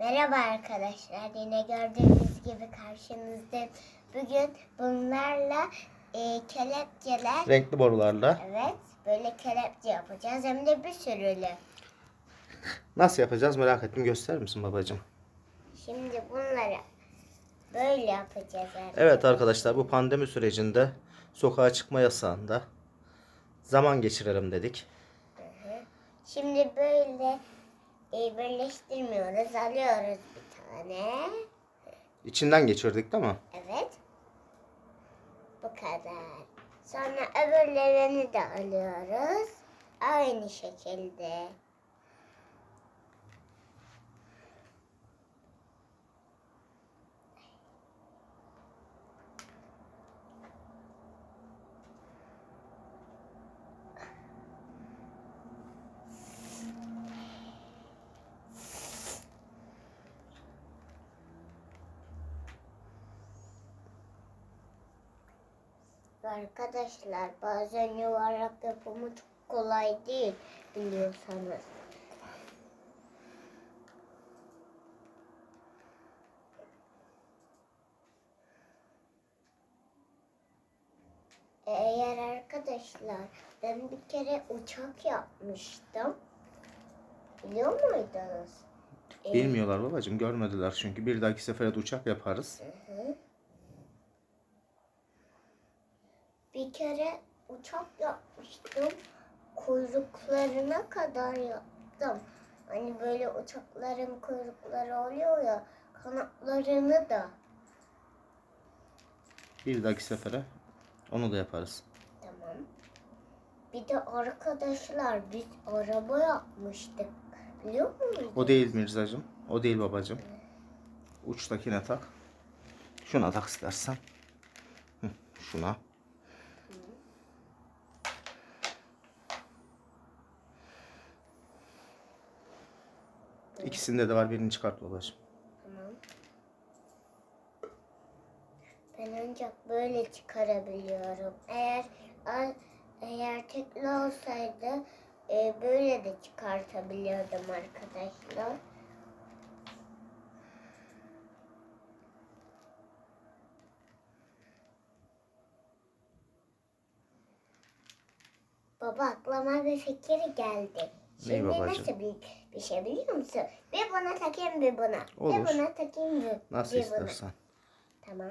Merhaba arkadaşlar. Yine gördüğünüz gibi karşınızda bugün bunlarla e, kelepçeler Renkli borularla. evet böyle kelepçe yapacağız hem de bir sürülü. Nasıl yapacağız merak ettim. Gösterir misin babacığım? Şimdi bunları böyle yapacağız arkadaşlar. Evet arkadaşlar bu pandemi sürecinde sokağa çıkma yasağında zaman geçirelim dedik. Şimdi böyle e, birleştirmiyoruz. Alıyoruz bir tane. İçinden geçirdik değil mi? Evet. Bu kadar. Sonra öbürlerini de alıyoruz. Aynı şekilde. Arkadaşlar bazen yuvarlak yapımı çok kolay değil biliyorsanız. Eğer arkadaşlar ben bir kere uçak yapmıştım. Biliyor muydunuz? Bilmiyorlar babacığım görmediler çünkü bir dahaki sefere de uçak yaparız. Bir kere uçak yapmıştım. Kuyruklarına kadar yaptım. Hani böyle uçakların kuyrukları oluyor ya kanatlarını da. Bir dahaki sefere onu da yaparız. Tamam. Bir de arkadaşlar biz araba yapmıştık. Biliyor musunuz? O değil Mirzacığım. O değil babacığım. Uçtakine tak. Şuna tak istersen. Şuna. İkisinde de var. Birini çıkart babacığım. Tamam. Ben ancak böyle çıkarabiliyorum. Eğer eğer tekli olsaydı e, böyle de çıkartabiliyordum arkadaşlar. Baba aklıma bir fikir geldi. Şimdi babacığım? nasıl bir, bir şey biliyor musun? Bir buna takayım bir buna. Olur. Bir buna takayım bir, Nasıl bir buna. istersen. Tamam.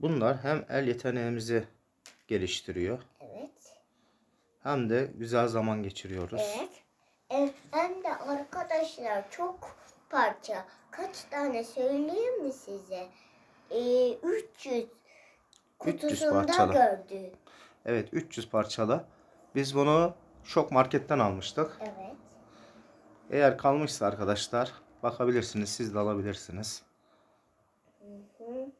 Bunlar hem el yeteneğimizi geliştiriyor Evet. hem de güzel zaman geçiriyoruz. Evet. E, hem de arkadaşlar çok parça. Kaç tane söyleyeyim mi size? E, 300 kutusunda parçalı. gördü. Evet 300 parçalı. Biz bunu şok marketten almıştık. Evet. Eğer kalmışsa arkadaşlar bakabilirsiniz. Siz de alabilirsiniz. Hı.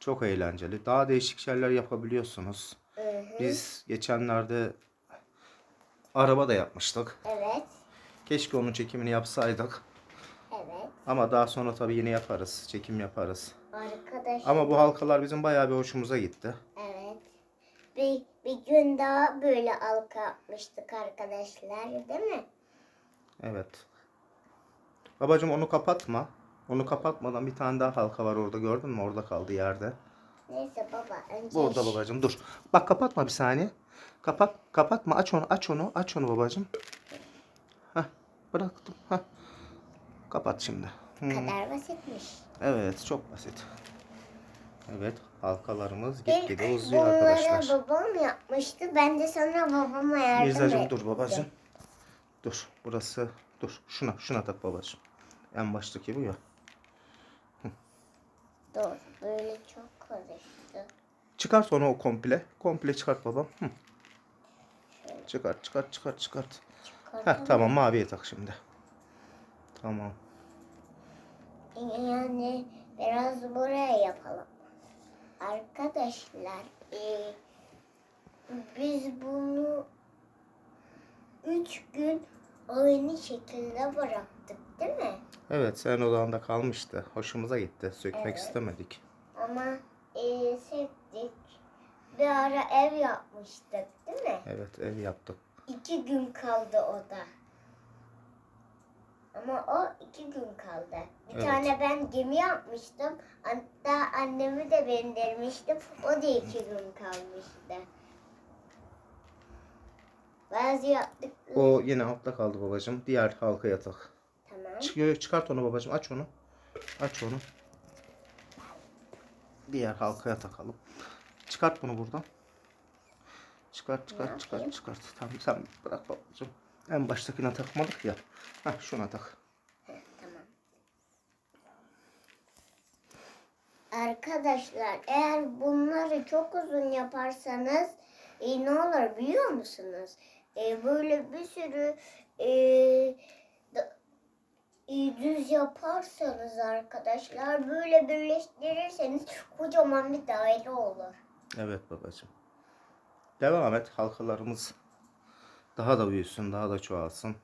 Çok eğlenceli. Daha değişik şeyler yapabiliyorsunuz. Hı hı. Biz geçenlerde araba da yapmıştık. Evet. Keşke onun çekimini yapsaydık. Evet. Ama daha sonra tabii yine yaparız. Çekim yaparız. Arkadaşlar. Ama bu halkalar bizim bayağı bir hoşumuza gitti. Bir, bir gün daha böyle halka yapmıştık arkadaşlar değil mi? Evet. Babacım onu kapatma. Onu kapatmadan bir tane daha halka var orada gördün mü? Orada kaldı yerde. Neyse baba önce Burada babacım dur. Bak kapatma bir saniye. Kapat kapatma aç onu aç onu aç onu babacım. Heh bıraktım. Heh. Kapat şimdi. Bu kadar basitmiş. Evet çok basit. Evet halkalarımız İlk gitgide uzuyor bunları arkadaşlar. babam yapmıştı. Ben de sonra babama yardım Mirzacığım ettim. dur babacım. Dur burası dur şuna şuna tak babacım. En baştaki bu ya. Dur böyle çok karıştı. Çıkart onu o komple. Komple çıkart babam. Hı. Çıkart çıkart çıkart çıkart. Heh, tamam maviye tak şimdi. Tamam. Yani biraz buraya yapalım. Arkadaşlar e, biz bunu üç gün aynı şekilde bıraktık değil mi? Evet sen odağında kalmıştı. Hoşumuza gitti. Sökmek Evet. istemedik. Ama e, sevdik. Bir ara ev yapmıştık değil mi? Evet ev yaptık. İki gün kaldı o da. Ama o iki gün kaldı. Bir Evet. tane ben gemi yapmıştım. Hatta annemi de bindirmiştim. O da iki gün kalmıştı. Bazı yaptık. O yine altta kaldı babacığım. Diğer halka yatak. Tamam. Çık- Çıkart onu babacığım. Aç onu. Aç onu. Diğer halkaya takalım. Çıkart bunu buradan. Çıkart çıkart çıkart yapayım? çıkart. Tamam sen bırak babacığım. En baştakine takmadık ya. Heh şuna tak. Arkadaşlar eğer bunları çok uzun yaparsanız e, ne olur biliyor musunuz? E, böyle bir sürü e, da- e, düz yaparsanız arkadaşlar böyle birleştirirseniz kocaman bir daire olur. Evet babacığım. Devam et. Halkalarımız daha da büyüsün, daha da çoğalsın.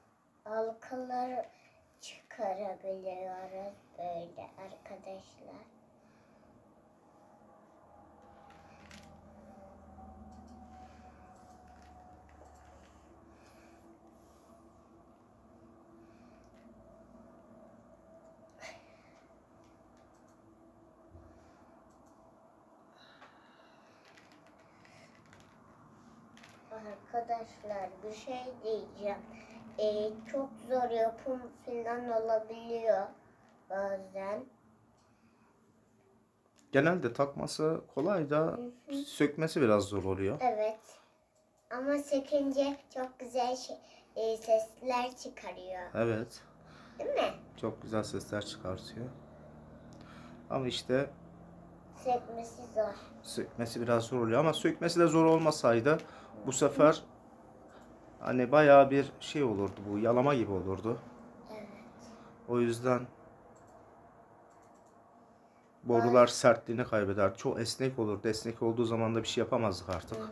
Halkaları çıkarabiliyoruz böyle arkadaşlar. Arkadaşlar bir şey diyeceğim. Ee, çok zor yapım falan olabiliyor bazen. Genelde takması kolay da sökmesi biraz zor oluyor. Evet. Ama sökünce çok güzel şey, e, sesler çıkarıyor. Evet. Değil mi? Çok güzel sesler çıkartıyor. Ama işte Sökmesi zor. sökmesi biraz zor oluyor ama sökmesi de zor olmasaydı bu sefer hani bayağı bir şey olurdu bu yalama gibi olurdu. Evet. O yüzden borular sertliğini kaybeder. Çok esnek olurdu. Esnek olduğu zaman da bir şey yapamazdık artık. Hı hı.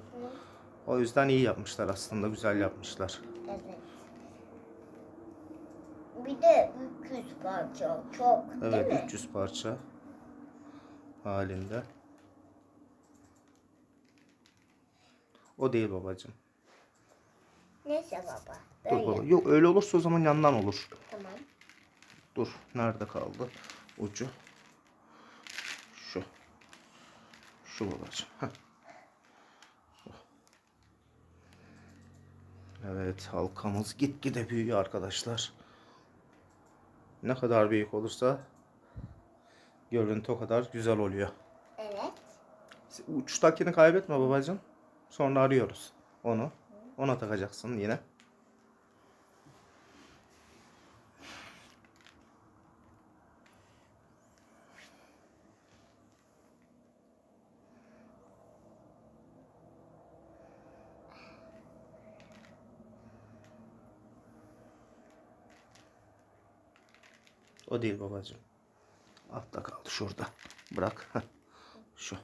O yüzden iyi yapmışlar aslında. Güzel yapmışlar. Evet. Bir de 300 parça çok değil Evet mi? 300 parça halinde. O değil babacığım. Neyse baba. Dur baba. Yok öyle olursa o zaman yandan olur. Tamam. Dur. Nerede kaldı? Ucu. Şu. Şu babacığım. Heh. Evet halkamız gitgide büyüyor arkadaşlar. Ne kadar büyük olursa görüntü o kadar güzel oluyor. Evet. Uçtakini kaybetme babacığım. Sonra arıyoruz onu. Ona takacaksın yine. O değil babacığım. Altta kaldı şurada. Bırak. Şu.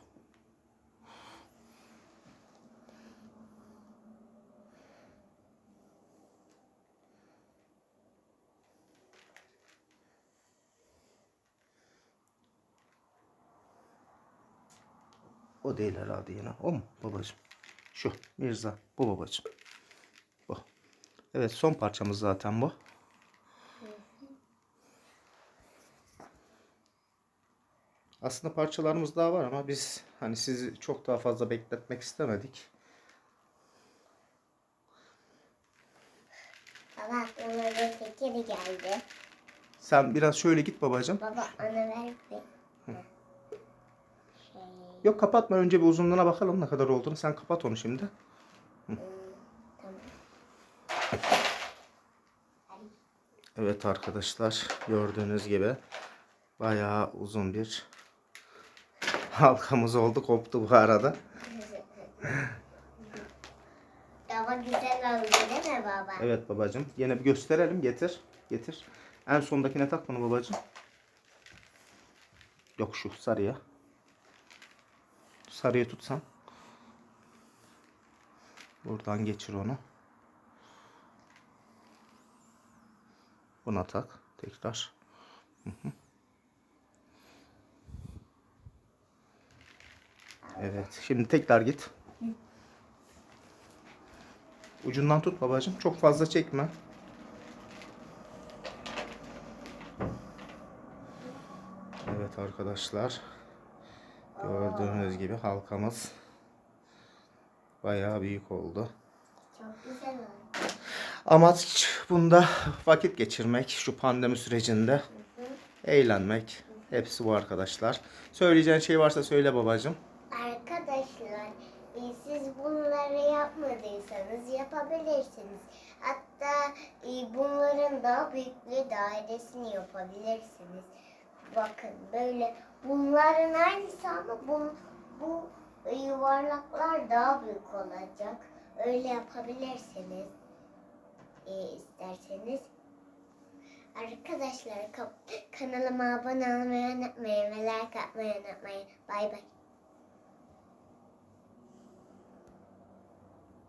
O değil herhalde yine. O mu babacığım? Şu Mirza. Bu babacığım. Bu. Evet son parçamız zaten bu. Aslında parçalarımız daha var ama biz hani sizi çok daha fazla bekletmek istemedik. Baba aklıma bir fikir geldi. Sen biraz şöyle git babacığım. Baba ana ver bir. Yok kapatma önce bir uzunluğuna bakalım ne kadar olduğunu. Sen kapat onu şimdi. Evet arkadaşlar gördüğünüz gibi bayağı uzun bir halkamız oldu koptu bu arada. Daha güzel oldu değil mi baba? Evet babacığım yine bir gösterelim getir getir. En sondakine tak bunu babacığım. Yok şu sarıya sarıya tutsam. Buradan geçir onu. Buna tak. Tekrar. Evet. Şimdi tekrar git. Ucundan tut babacığım. Çok fazla çekme. Evet arkadaşlar. Gördüğünüz gibi halkamız bayağı büyük oldu. Çok güzel oldu. Amaç bunda vakit geçirmek şu pandemi sürecinde. Eğlenmek. Hepsi bu arkadaşlar. Söyleyeceğin şey varsa söyle babacığım. Arkadaşlar siz bunları yapmadıysanız yapabilirsiniz. Hatta e, bunların daha büyük bir dairesini yapabilirsiniz. Bakın böyle bunların aynısı ama bu, bu yuvarlaklar daha büyük olacak. Öyle yapabilirsiniz e, isterseniz. Arkadaşlar ka- kanalıma abone olmayı unutmayın ve like atmayı unutmayın. Bay bay.